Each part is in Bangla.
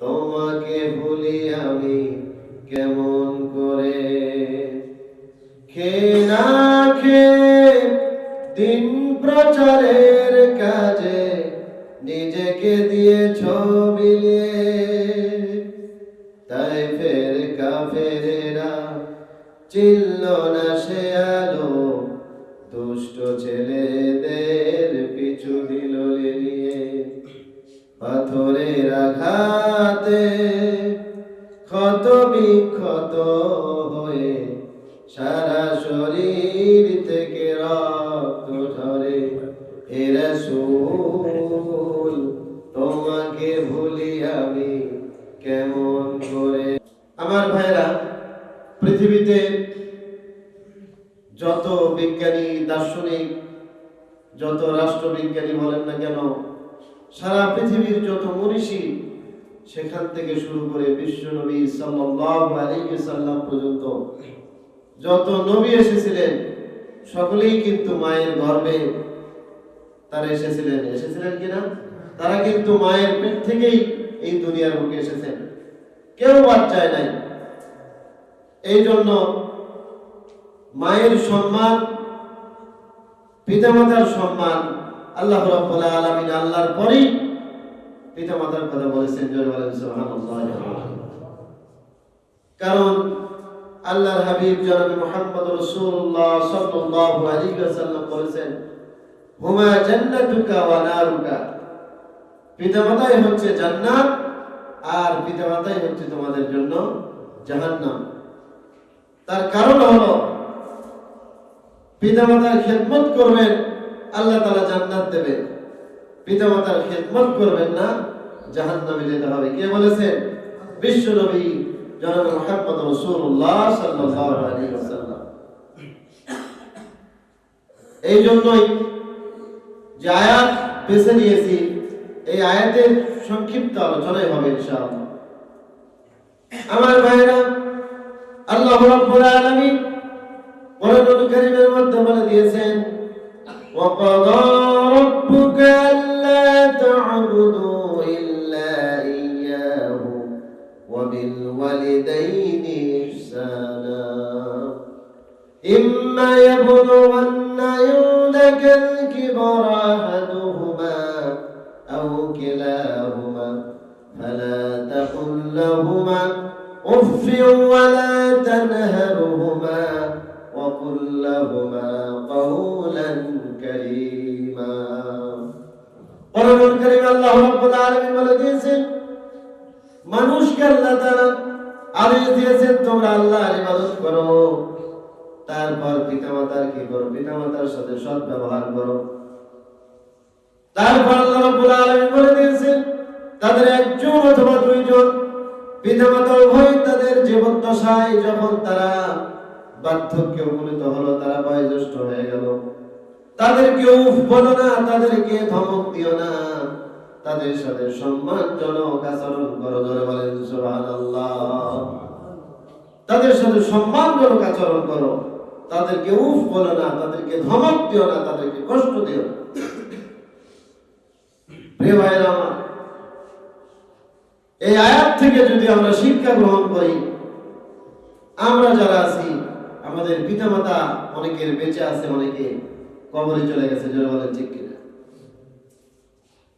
তোমাকে ভুলি আমি কেমন করে? খে খে দিন প্রচারের কাজে নিজেকে দিয়ে ছবিলিয়ে তাই ফের কাফেরেরা চিল্ল না সে আলো, দুষ্ট ছেলেদের আঘাতে ক্ষত বিক্ষত হয়ে সারা শরীর থেকে রক্ত যত নবী এসেছিলেন, সকলেই কিন্তু মায়ের গর্ভে তারা এসেছিলেন। এসেছিলেন কিনা? তারা কিন্তু মায়ের পেট থেকেই এই দুনিয়ার বুকে এসেছেন। কেউ বাদ যায় নাই। এই জন্য মায়ের সম্মান, পিতামাতার সম্মান আল্লাহ রাব্বুল আলামিন আল্লাহর পরেই পিতামাতার কথা বলেছেন। বলেন, সুবহানাল্লাহ। কারণ আল্লাহর হাবিব জনাবে মুহাম্মদ রাসূলুল্লাহ সাল্লাল্লাহু আলাইহি ওয়াসাল্লাম বলেছেন, হুমা জান্নাতুকা ওয়া নারুকা? পিতামাতাই হচ্ছে জান্নাত আর পিতামাতাই হচ্ছে তোমাদের জন্য জাহান্নাম। তার কারণ হলো, পিতামাতার খেদমত করবেন, আল্লাহ তালা জান্নাত দেবে পিতামাতার খেদমত করবেন না, জাহান্নামে যেতে হবে। কে বলেছেন? বিশ্ব নবী জনাব মোহাম্মদ রসুল্লাহ সাল্লাল্লাহু আলাইহি ওয়াসাল্লাম। এই জন্যই যে আয়াত বেছে নিয়েছি, এই আয়াতের সংক্ষিপ্ত আলোচনাই হবে ইনশাআল্লাহ। আমার ভাইরা আল্লাহ রাব্বুল আলামিন কোরআনুল কারীমের মধ্যে বলে দিয়েছেন, ওয়া ক্বাদা রাব্বুকা আল্লা তা'বুদু وبالوالدين إحسانا إما يبلغن عندك الكبر أحدهما أو كلاهما فلا تقل لهما أف ولا تنهرهما وقل لهما قولا كريما قرآن كريم الله رب العالمين বলে দিয়েছেন মানুষকে আল্লাহ তাআলা আদেশ দিয়েছেন, তোমরা আল্লাহর ইবাদত করো। তারপর পিতামাতার কি করো? পিতামাতার সাথে সৎ ব্যবহার করো। তারপর আল্লাহ রাব্বুল আলামিন বলে দিয়েছেন, তাদের একজন অথবা দুইজন, পিতামাতা উভয় তাদের জীবদ্দশায় যখন তারা বার্ধক্য উপনীত হলো, তারা বয়োজ্যেষ্ঠ হয়ে গেল। তাদেরকে উফ বলো না, তাদেরকে ধমক দিও না। তাদের সাথে সম্মানজনক আচরণ করো ধরে বলেন তাদের সাথে সম্মানজনক আচরণ করো। তাদেরকে উফ বলো না, তাদেরকে ধমক দিও না, তাদেরকে কষ্ট দিও আমার, এই আয়াত থেকে যদি আমরা শিক্ষা গ্রহণ করি, আমরা যারা আছি, আমাদের পিতামাতা অনেকের বেঁচে আছে, অনেকে কবরে চলে গেছে যারা বলেন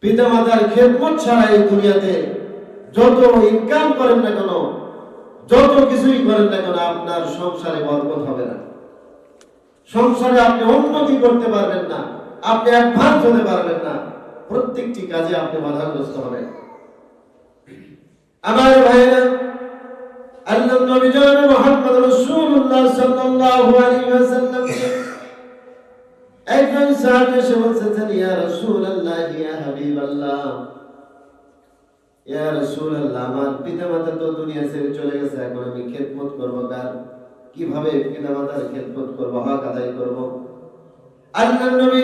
পিতামাতার খেদমত ছাড়া এই দুনিয়াতে যত ইনকাম করেন না কেন, যত কিছুই করেন না কেন, আপনার সংসারে বরকত হবে না। সংসারে আপনি উন্নতি করতে পারবেন না, আপনি অ্যাডভান্স হতে পারবেন না। প্রত্যেকটি কাজে আপনি বাধাগ্রস্ত হবেন। আমার ভাইরা আল্লাহ নবী জান মুহাম্মদ রাসূলুল্লাহ সাল্লাল্লাহু আলাইহি ওয়াসাল্লাম একজন সাহাবী এসে বলছেন ইয়া রাসূলুল্লাহ, ইয়া হাবিবাল্লাহ, ইয়া রাসূলুল্লাহ, আমার পিতামাতা তো দুনিয়া ছেড়ে চলে গেছে, এখন আমি খেদমত করব কার? কীভাবে পিতামাতার খেদমত করব, হক আদায় করব? আল্লাহ নবী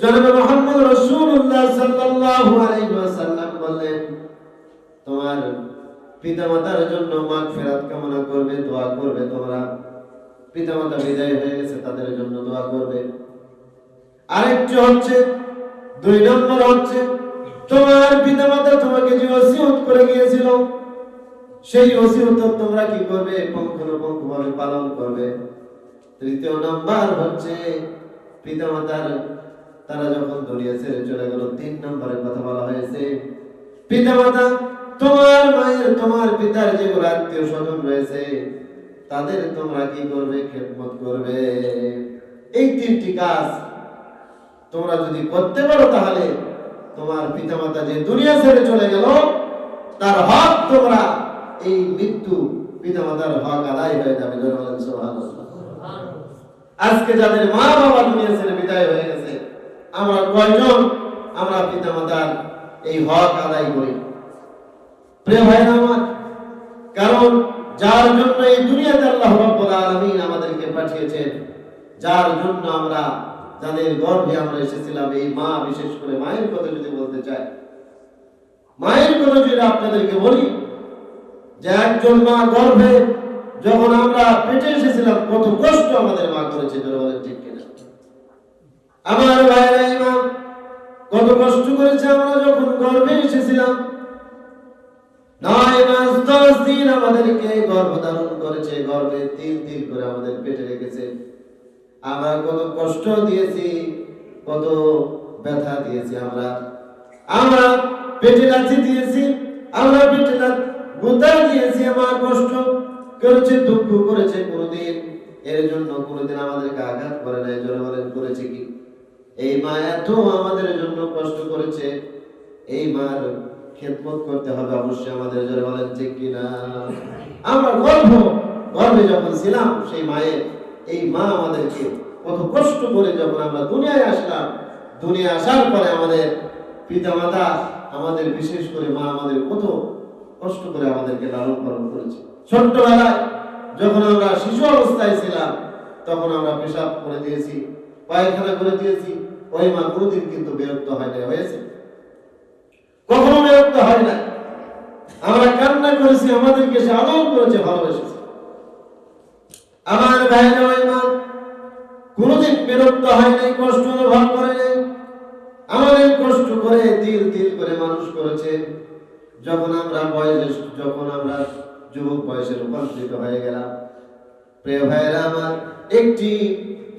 জনাব মুহাম্মদ রাসূলুল্লাহ সাল্লাল্লাহু আলাইহি ওয়াসাল্লাম বললেন, তোমার পিতামাতার জন্য মাগফিরাত কামনা করবে, দোয়া করবে তোমরা। পিতামাতা বিদায় হয়ে গেছে, তাদের জন্য দোয়া করবে। আরেকটি হচ্ছে, দুই নম্বর হচ্ছে, তোমার পিতামাতা তোমাকে যে ওসিয়ত করে গিয়েছিল, সেই ওসিয়ত তোমরা কি করবে? পুঙ্খানুপুঙ্খভাবে পালন করবে। তৃতীয় নাম্বার হচ্ছে, পিতামাতার, তারা যখন দুনিয়া ছেড়ে চলে গেল, তিন নম্বরের কথা বলা হয়েছে, পিতামাতা, তোমার মায়ের, তোমার পিতার যেগুলো আত্মীয় স্বজন রয়েছে, তাদের তোমরা কি করবে? খেদমত করবে। এই তিনটি কাজ তোমরা যদি করতে পারো তাহলে তোমার পিতামাতা যে দুনিয়া ছেড়ে চলে গেল, তার হক তোমরা এই মৃত্যু পিতামাতার হক আদায় হয়ে যাবে। আজকে যাদের মা বাবা দুনিয়া ছেড়ে বিদায় হয়ে গেছে, আমরা কয়জন আমরা পিতামাতার এই হক আদায় করি প্রিয় ভাইরা আমার, কারণ যার জন্য এই দুনিয়াতে আল্লাহ রাব্বুল আলামিন আমাদেরকে পাঠিয়েছেন, যার জন্য আমরা যাদের গর্ভে আমরা এসেছিলাম, এই মা বিশেষ করে মায়ের কথা যদি বলতে চাই, মায়ের কথা যদি আপনাদেরকে বলি, যে একজন মা গর্ভে যখন আমরা পেটে এসেছিলাম, কত কষ্ট আমাদের মা করেছে ধরে ঠিক কিনা? আমার ভাইরা ইমাম কত কষ্ট করেছে, আমরা যখন গর্ভে এসেছিলাম, নয় মাস, দশ দিন আমাদেরকে গর্ভধারণ করেছে, গর্ভে তিল তিল করে আমাদের পেটে রেখেছে। আমরা কত কষ্ট দিয়েছি, কত ব্যথা দিয়েছি আমরা। আমরা পেটে লাথি দিয়েছি, আমরা পেটে গুতা দিয়েছি আমার কষ্ট, করেছে দুঃখ, করেছে কোনোদিন। এর জন্য কোনোদিন আমাদেরকে আঘাত করে নাই বলেন, করেছে কি? এই মা এত আমাদের জন্য কষ্ট করেছে, এই মার খেদমত করতে হবে অবশ্যই আমাদের বলেন, ঠিক কিনা? আমরা গর্ভ গর্ভে যখন ছিলাম, সেই মায়ের এই মা আমাদেরকে কত কষ্ট করে যখন আমরা দুনিয়ায় আসলাম দুনিয়া আসার পরে আমাদের পিতা মাতা আমাদের বিশেষ করে মা আমাদের কত কষ্ট করে আমাদেরকে লালন পালন করেছে। ছোট্টবেলায় যখন আমরা শিশু অবস্থায় ছিলাম, তখন আমরা পেশাব করে দিয়েছি, পায়খানা করে দিয়েছি। ওই মা কোনোদিন কিন্তু বিরক্ত হয় না হয়েছে? কখনো বিরক্ত হয় না আমরা কান্না করেছি, আমাদেরকে সে আদর করেছে, ভালোবেসেছে। আমার ওই মা কোনোদিন বিরক্ত হয় নাই কষ্ট অনুভব করে নাই আমাদের কষ্ট করে তিল তিল করে মানুষ করেছে। যখন আমরা বয়স যখন আমরা যুবক বয়সে রূপান্তরিত হয়ে গেলাম। প্রিয় ভাইরা আমার, একটি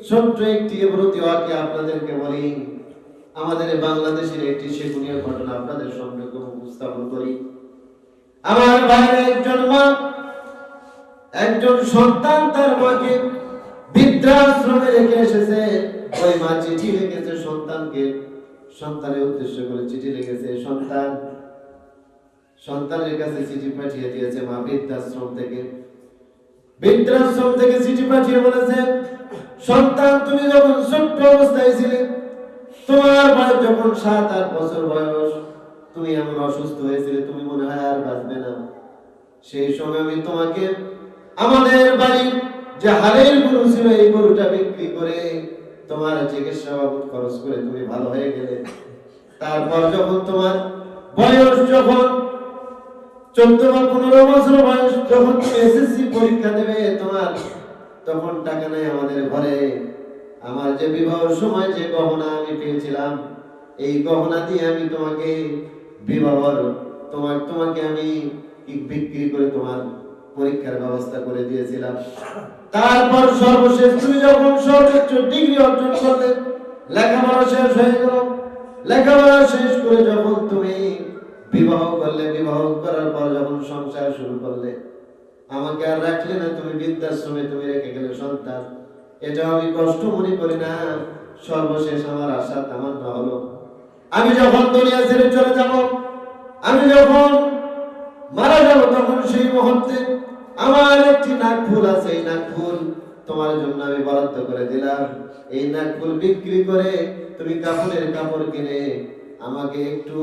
ছোট্ট একটি প্রতি ওয়াক্যে আপনাদেরকে বলি। আমাদের বাংলাদেশের একটি সেগুনীয় ঘটনা আপনাদের সামনে উপস্থাপন করি। আমার ভাইরা একজন মা একজন সন্তান তার মাকে বৃদ্ধাশ্রমে রেখে এসেছে। ওই মা চিঠি লিখেছে সন্তানকে। সন্তানের উদ্দেশ্য করে চিঠি লিখেছে, সন্তান, সন্তানের কাছে চিঠি পাঠিয়ে দিয়েছে মা বৃদ্ধাশ্রম থেকে। বৃদ্ধাশ্রম থেকে চিঠি পাঠিয়ে বলেছে, সন্তান, তুমি যখন ছোট্ট অবস্থায় ছিলে, তোমার বয়স যখন সাত, আট বছর বয়স, তুমি এমন অসুস্থ হয়েছিলে, তুমি মনে হয় আর বাঁচবে না। সেই সময় আমি তোমাকে আমাদের বাড়ি যে হাড়ের গরু ছিল, এই গরুটা বিক্রি করে তোমার চিকিৎসা বাবদ খরচ করে তুমি ভালো হয়ে গেলে। তারপর যখন তোমার বয়স যখন চোদ্দ বা পনেরো বছর বয়স, যখন এসএসসি পরীক্ষা দেবে, তোমার তখন টাকা নাই আমাদের ঘরে। আমার যে বিবাহ সময়, যে গহনা আমি পেয়েছিলাম, এই গহনা দিয়ে আমি তোমাকে বিবাহর তোমার, তোমাকে আমি বিক্রি করে তোমার পরীক্ষার ব্যবস্থা করে দিয়েছিলাম। তারপর সর্বশেষ তুমি যখন সর্বোচ্চ ডিগ্রি অর্জন করলে, লেখাপড়া শেষ হয়ে গেল। লেখাপড়া শেষ করে যখন তুমি বিবাহ করলে, বিবাহ করার পর যখন সংসার শুরু করলে, আমাকে আর রাখলে না, তুমি বৃদ্ধাশ্রমে তুমি রেখে গেলে সন্তান। এটা আমি কষ্ট মনে করি না। সর্বশেষ আমার আশা তামান্না হলো। আমি যখন দুনিয়া ছেড়ে চলে যাব, আমি যখন মারা যাব তখন সেই মুহূর্তে আমার একটি নাক ফুল আছে, এই নাক ফুল তোমার জন্য আমি বরাদ্দ করে দিলাম। এই নাক ফুল বিক্রি করে তুমি কাপড়ের কাপড় কিনে আমাকে একটু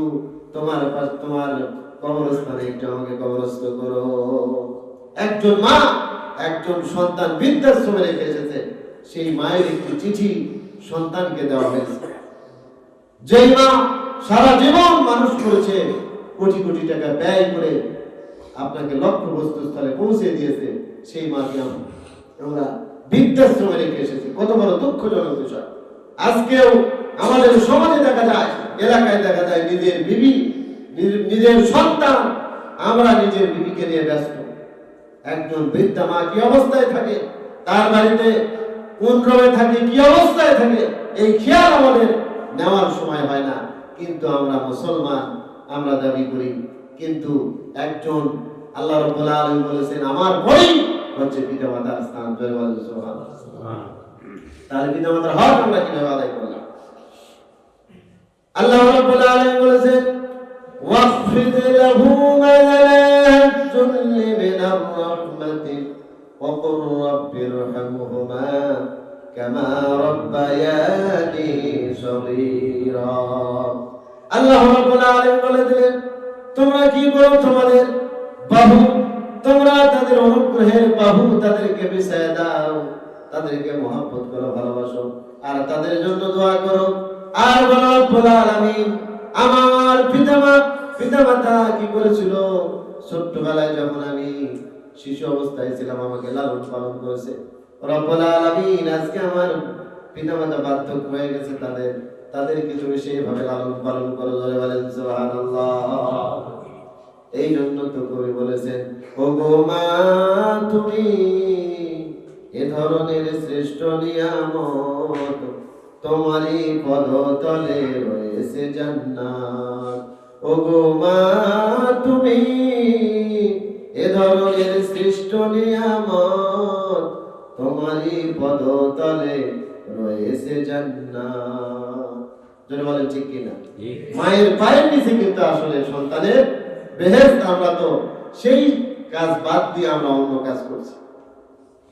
তোমার তোমার কবরস্থানে একটু আমাকে কবরস্থ করো। একজন মা, একজন সন্তান বৃদ্ধাশ্রমে রেখে এসেছে। সেই মায়ের একটি চিঠি সন্তানকে দেওয়া হয়েছে। যেই মা সারা জীবন মানুষ করেছে, কোটি কোটি টাকা ব্যয় করে আপনাকে লক্ষ্য বস্তুস্থলে পৌঁছে দিয়েছে সেই মাকে আম- আমরা বৃদ্ধাশ্রমে রেখে এসেছি। কত বড় দুঃখজনক বিষয়। আজকেও আমাদের সমাজে দেখা যায়, এলাকায় দেখা যায় নিজের বিবি নিজের সন্তান, আমরা নিজের বিবিকে নিয়ে ব্যস্ত। একজন বৃদ্ধা মা কি অবস্থায় থাকে? তার বাড়িতে কোন ক্রমে থাকে, কি অবস্থায় থাকে? এই খেয়াল আমাদের নেওয়ার সময় হয় না। কিন্তু আমরা মুসলমান, আমরা দাবি করি কিন্তু একজন আল্লাহ রব্বুল আলামিন বলেছেন আমার বই হচ্ছে পিতা মাতার স্থান জয় বলেন সুবহানাল্লাহ। তাহলে পিতা মাতার হক আমরা কিভাবে আদায় করলাম আল্লাহ রাব্বুল আলামিন বলেছেন واخفض لهما جناح الذل من الرحمة وقل رب ارحمهما كما ربياني صغيرا আল্লাহ রাব্বুল আলামিন বলে দিলেন তোমরা কি করো তোমাদের বাহু? তোমরা তাদের অনুগ্রহের বাহু তাদেরকে বিছায় দাও, তাদেরকে মহব্বত করো, ভালোবাসো, আর তাদের জন্য দোয়া করো। আর বলো আমার পিতামা পিতামাতা কি করেছিল ছোট্টবেলায় যখন আমি শিশু অবস্থায় ছিলাম, আমাকে লালন পালন করেছে। রব্বুল আলামিন, আজকে আমার পিতামাতা বার্ধক্য হয়ে গেছে, তাদের তাদেরকে তুমি সেইভাবে লালন পালন করো ধরে বলেন এই জন্য তো কবি বলেছেন ও গো মা, তুমি এ ধরনের শ্রেষ্ঠ নিয়ামত তোমারই পদতলে রয়েছে জান্নাত। ও গো মা, তুমি এ ধরনের শ্রেষ্ঠ নিয়ামত তোমারই পদতলে রয়েছে জান্নাত। যদি বলেন ঠিক কিনা মায়ের পায়ের নিচে কিন্তু আসলে সন্তানের বেহেস্ত আমরা তো সেই কাজ বাদ দিয়ে আমরা অন্য কাজ করছি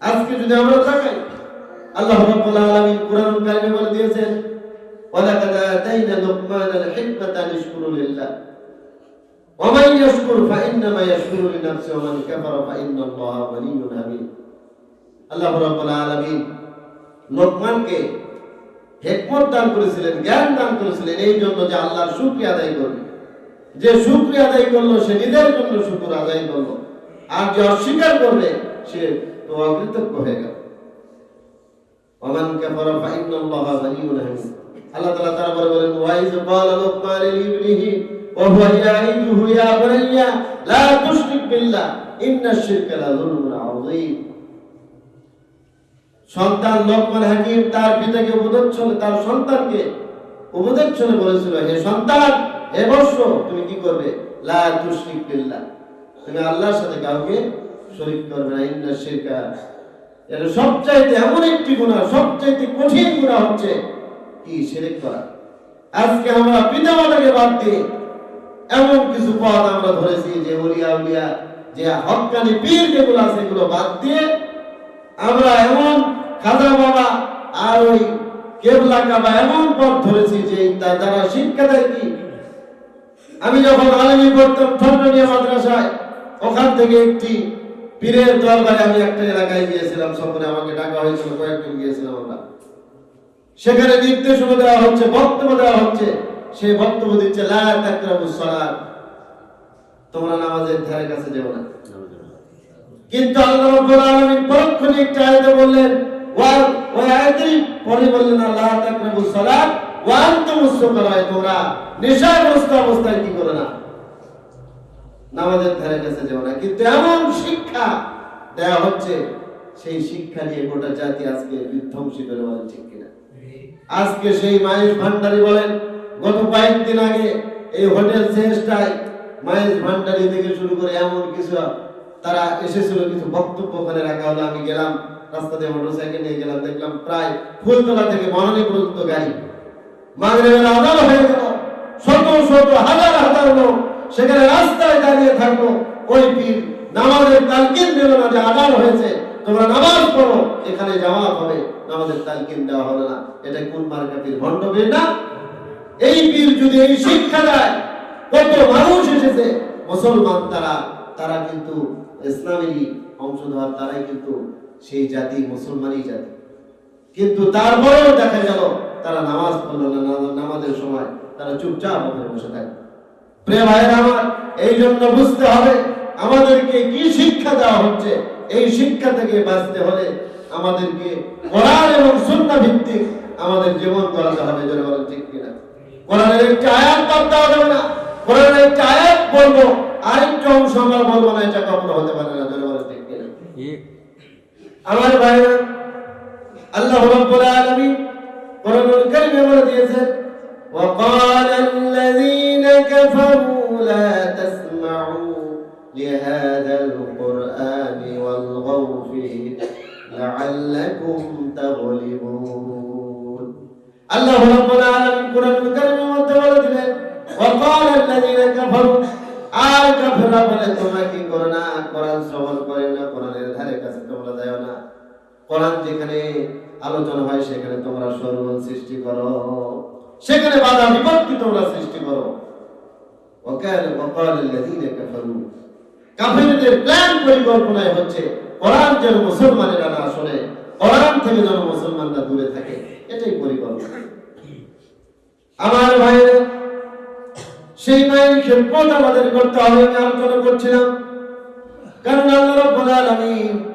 আজকে যদি আমরা তাকাই আল্লাহ রাব্বুল আলামিন কোরআন কারিমে বলে দিয়েছেন ওয়ালাকাদ আতাইনা লুকমানাল হিকমাতা নিশকুরু লিল্লাহ ومن يشكر فإنما يشكر لنفسه ومن كفر فإن الله غني حميد আল্লাহ রাব্বুল আলামিন লোকমানকে হেকমত দান করেছিলেন, জ্ঞান দান করেছিলেন, এই জন্য যে আল্লাহর শুকরিয়া আদায় করবে যে শুকরিয়া আদায় করল, সে নিজের জন্য শুকর আদায় করল। আর যে অস্বীকার করবে সে তো অকৃতজ্ঞ হয়ে গেল। তারপরে বলেন সন্তান লোকমান হাকিম, তার পিতাকে উপদেশ চলে, তার সন্তানকে উপদেশ চলে বলেছিল, হে সন্তান হে বর্ষ তুমি কি করবে? লা তুশরিক বিল্লাহ। তুমি আল্লাহর সাথে কাউকে শরীক করবে না, ইন্না শিরকা। এটা সবচাইতে এমন একটি গুনাহ, সবচাইতে কঠিন গুনাহ হচ্ছে কি? শিরক করা। আজকে আমরা পিতা মাতাকে বাদ দিয়ে এমন কিছু পথ আমরা ধরেছি যে ওলিয়া, উলিয়া, যে হক্কানি পীর যেগুলো আছে, এগুলো বাদ দিয়ে আমরা এমন খাজা বাবা আর ওই কেবলা কাবা এমন পথ ধরেছি যে তা- যারা শিক্ষা দেয় কি আমি যখন আলেমি পড়তাম ঠন্ডনিয়া মাদ্রাসায়, ওখান থেকে একটি পীরের দরবারে আমি একটা এলাকায় গিয়েছিলাম সফরে আমাকে ডাকা হয়েছিল, কয়েকজন গিয়েছিলাম আমরা। সেখানে নির্দেশনা দেওয়া হচ্ছে, বক্তব্য দেওয়া হচ্ছে সেই বক্তব্য দিচ্ছে তোমরা নামাজের ধারে কাছে যেও না। কিন্তু আল্লাহ আলামিন পরক্ষণে একটা আয়াতে বললেন আজকে সেই মায়ের ভান্ডারি বলেন, গত কয়েকদিন আগে এই হোটেল চেঞ্জটায় মায়ের ভান্ডারি থেকে শুরু করে এমন কিছু তারা এসেছিল, কিছু বক্তব্য ওখানে রাখা হলো, আমি গেলাম। রাস্তা দিয়ে মোটরসাইকেল নিয়ে গেলাম, দেখলাম প্রায় ফুলতলা থেকে বনানী পর্যন্ত গাড়ি। মাগরিবের আদান হয়ে গেল। শত শত হাজার হাজার লোক সেখানে রাস্তায় দাঁড়িয়ে থাকল। ওই পীর নামাজের তালকিন দিল না যে আদান হয়েছে, তোমরা নামাজ পড়ো, এখানে জামাত হবে, নামাজের তালকিন দেওয়া হলো না। এটা কোন মার্কা পীর ভণ্ড পীর না? এই পীর যদি এই শিক্ষা দেয়, কত মানুষ এসেছে। মুসলমান তারা তারা কিন্তু ইসলামেরই অংশধর, তারাই কিন্তু সেই জাতি মুসলমানই জাতি। কিন্তু তারপরেও দেখা গেল, তারা নামাজ পড়ল না নামাজের সময় তারা চুপচাপ ওখানে বসে থাকে। প্রিয় ভাইয়ের আমার এই জন্য বুঝতে হবে আমাদেরকে কি শিক্ষা দেওয়া হচ্ছে। এই শিক্ষা থেকে বাঁচতে হলে আমাদেরকে কোরআন এবং সুন্নাহ ভিত্তিক আমাদের জীবন করাতে হবে, জোরে বলেন ঠিক কিনা? কোরআনের একটি আয়াত দেওয়া যাবে না। কোরআনের একটি আয়াত বলব, আরেকটা অংশ আমরা বলব না, এটা কখনো হতে পারে না, জোরে বলেন ঠিক কিনা? আমার ভাইরা আল্লাহ রাব্বুল আলামিন কোরআনুল কারীমে বলে দিয়েছেন وقال الذين كفروا لا تسمعوا لهذا القرآن والغوا فيه لعلكم تغلبون الله رب العالمين কোরআনুল কারীমের মধ্যে বলে দিলেন وقال الذين كفروا আর কাফেররা বলে তোমরা কি করো না কোরআন শ্রবণ করে কোরআন যেখানে আলোচনা হয়, সেখানে তোমরা সরবল সৃষ্টি করো। সেখানে বাধা বিপত্তি তোমরা সৃষ্টি করো। কাফেরদের প্ল্যান পরিকল্পনায় হচ্ছে, কোরআন যেন মুসলমানেরা না শোনে, কোরআন থেকে যেন মুসলমানরা দূরে থাকে। এটাই পরিকল্পনা। আমার ভাইয়েরা, সেই মায়ের ক্ষেত্রটা আমাদের করতে হবে আমি আলোচনা করছিলাম। কারণ আল্লাহ রব্বুল আলামিন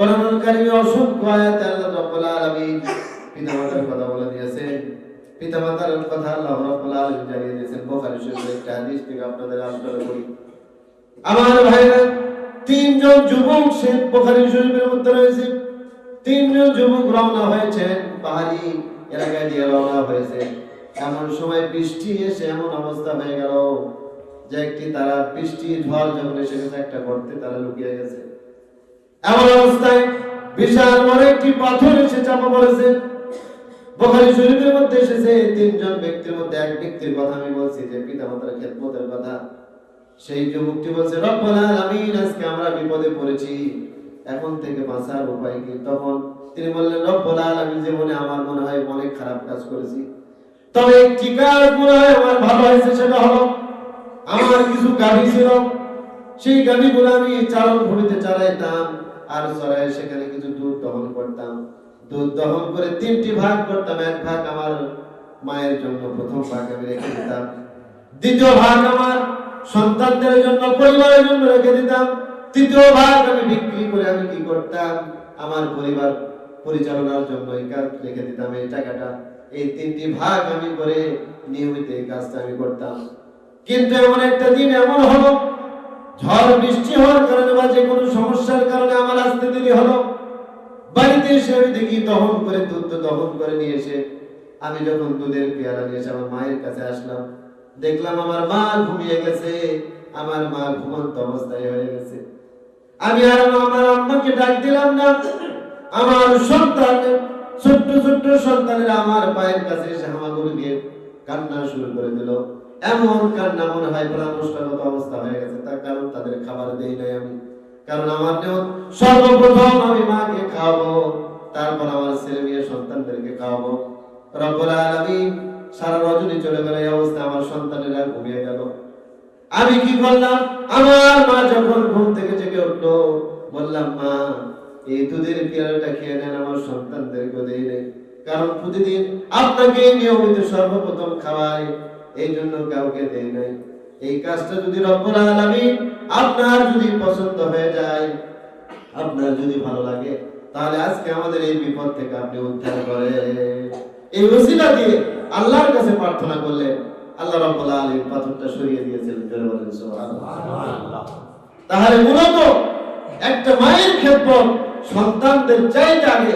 কোরআনুল কারীমে অসংখ্য আয়াতে আল্লাহ রাব্বুল আলামিন পিতামাতার কথা বলে দিয়েছেন। পিতামাতার কথা আল্লাহ রাব্বুল আলামিন জানিয়ে দিয়েছেন। বুখারী শরীফের একটা হাদিস থেকে আপনাদের আলোচনা করি। আমার ভাইরা, তিনজন যুবক, সে বুখারী শরীফের মধ্যে রয়েছে। তিনজন যুবক রওনা হয়েছে পাহাড়ি এলাকায় দিয়ে রওনা হয়েছে। এমন সময় বৃষ্টি এসে এমন অবস্থা হয়ে গেল যে একটি তারা বৃষ্টি ঝড় যখন এসে গেছে, একটা গর্তে তারা লুকিয়ে গেছে। এমন অবস্থায় বিশাল বড় একটি পাথর এসে চাপা পড়েছে। বোখারি শরীফের মধ্যে এসেছে, তিনজন ব্যক্তির মধ্যে এক ব্যক্তির কথা আমি বলছি, যে পিতামাতার খেদমতের কথা। সেই যুবকটি বলছে, রব্বুল আলামিন, আজকে আমরা বিপদে পড়েছি। এখন থেকে বাঁচার উপায় কি? তখন তিনি বললেন, রব্বুল আলামিন, জীবনে আমার মনে হয় অনেক খারাপ কাজ করেছি। তবে একটি কাজ মনে হয় আমার ভালো হয়েছে, সেটা হলো, আমার কিছু গাভী ছিল সেই গাভীগুলো আমি চারণ ভূমিতে চালাইতাম, আর চড়াই সেখানে কিছু দুধ দহন করতাম। দুধ দহন করে তিনটি ভাগ করতাম, এক ভাগ আমার মায়ের জন্য, প্রথম ভাগ আমি রেখে দিতাম। দ্বিতীয় ভাগ আমার সন্তানদের জন্য, পরিবারের জন্য রেখে দিতাম। তৃতীয় ভাগ আমি বিক্রি করে আমি কি করতাম? আমার পরিবার পরিচালনার জন্য এই কাজ রেখে দিতাম, এই টাকাটা। এই তিনটি ভাগ আমি করে নিয়মিত এই কাজটা আমি করতাম। কিন্তু এমন একটা দিন এমন হলো ঝড় বৃষ্টি হওয়ার কারণে বা যে কোনো সমস্যার কারণে আমার আসতে দেরি হলো। বাড়িতে এসে আমি দেখি দহন করে, দুধ দহন করে নিয়ে এসে আমি যখন দুধের পেয়ালা নিয়ে এসে আমার মায়ের কাছে আসলাম, দেখলাম আমার মা ঘুমিয়ে গেছে। আমার মা ঘুমন্ত অবস্থায় হয়ে গেছে। আমি আর আমার আম্মাকে ডাক দিলাম না। আমার সন্তান, ছোট্ট ছোট্ট সন্তানেরা আমার পায়ের কাছে এসে হামাগুড়ি দিয়ে কান্না শুরু করে দিল। এমন কান্না মনে হয় প্রাণ অবস্থা হয়ে গেছে, তার কারণ তাদের খাবার দেই নাই আমি। কারণ আমার সর্বপ্রথম আমি মাকে খাওয়াবো, তারপর আমার ছেলে মেয়ে সন্তানদেরকে খাওয়াবো। রব্বুল আলামিন সারা রজনী চলে গেল, এই অবস্থায় আমার সন্তানেরা ঘুমিয়ে গেল। আমি কি করলাম? আমার মা যখন ঘুম থেকে জেগে উঠল, বললাম, মা, এই দুধের পেয়ারাটা খেয়ে নেন, আমার সন্তানদেরকে দেই নেই। কারণ প্রতিদিন আপনাকে নিয়মিত সর্বপ্রথম খাওয়াই এই জন্য কাউকে দেই নাই। এই কাজটা যদি রব্বুল আলামিন আপনার যদি পছন্দ হয়ে যায়, আপনার যদি ভালো লাগে, তাহলে আজকে আমাদের এই বিপদ থেকে আপনি উদ্ধার করেন। এই ওসিলা দিয়ে আল্লাহর কাছে প্রার্থনা করলেন আল্লাহ রাব্বুল আলামিন পাথরটা সরিয়ে দিয়েছিলেন জোরে বলেন, সুবহানাল্লাহ। তাহলে মূলত একটা মায়ের খেদমত সন্তানদের চাইতে আগে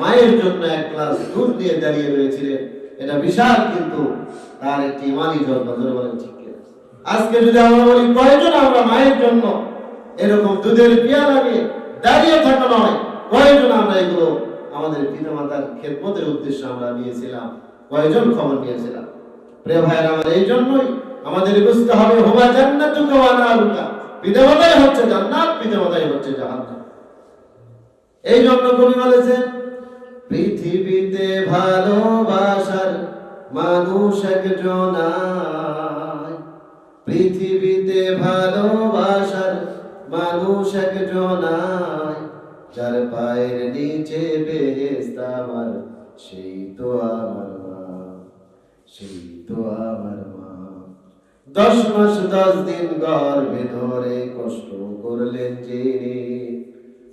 মায়ের জন্য এক গ্লাস দুধ দিয়ে দাঁড়িয়ে রয়েছিলেন। এটা বিশাল কিন্তু তার একটি ইমানি জন্ম, ধরে বলেন ঠিক আজকে যদি আমরা বলি কয়জন আমরা মায়ের জন্য, এরকম দুধের পেয়ালা নিয়ে দাঁড়িয়ে থাকা নয়, কয়জন আমরা এগুলো আমাদের পিতামাতার খেদমতের উদ্দেশ্যে আমরা নিয়েছিলাম, কয়জন খবর নিয়েছিলাম? প্রিয় ভাইয়ের, আমার এই জন্যই আমাদের বুঝতে হবে, হোমা জান্নাতু কাওয়ানা রুকা পিতামাতাই হচ্ছে জান্নাত, পিতামাতাই হচ্ছে জাহান্নাম। এই জন্য কবি বলেছেন পৃথিবীতে ভালোবাসার মানুষ একজন আয়। পৃথিবীতে ভালোবাসার মানুষ একজন আয়। যার পায়ের নিচে বেহেস্ত আমার, সেই তো আমার মা সেই তো আমার মা দশ মাস দশ দিন গর্ভে ধরে কষ্ট করলেন যিনি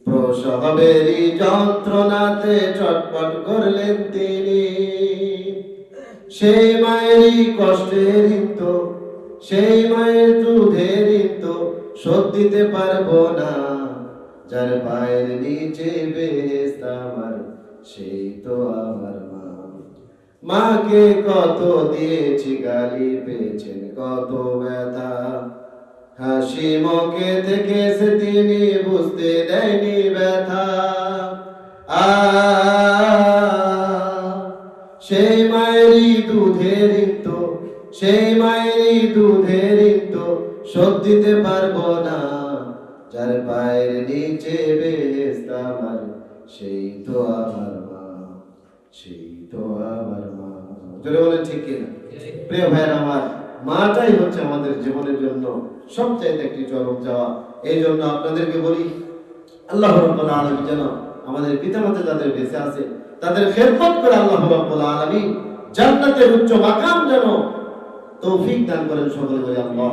প্রসবেরই যন্ত্রণাতে চটপট করলেন তিনি। সেই মায়েরই কষ্টের সেই মায়ের দুধের তো শোধ দিতে পারব না। যার পায়ের নিচে বেহেস্ত আমার, সেই তো আমার মা। মাকে কত দিয়েছি, গালি পেয়েছেন, কত ব্যথা। হাসি মুখে দেখেছে তিনি বুঝতে দেয়নি ব্যথা। সেই মায়েরই দুধের তো সেই মায়েরই দুধের তো শোধ দিতে পারব না। যার পায়ের নিচে আমার, সেই তো আমার মা, সেই তো আমার মা। বলে ঠিক কিনা? প্রিয় ভাইয়ের আমার মাটাই হচ্ছে আমাদের জীবনের জন্য সবচাইতে একটি চরম যাওয়া এই জন্য আপনাদেরকে বলি, আল্লাহ রব্বুল আলামিন যেন আমাদের পিতামাতা যাদের বেঁচে আছে, তাদের ফেরফত করে আল্লাহ রব্বুল আলামিন জান্নাতের উচ্চ মাকাম যেন তৌফিক দান করেন সকলে বলে আল্লাহ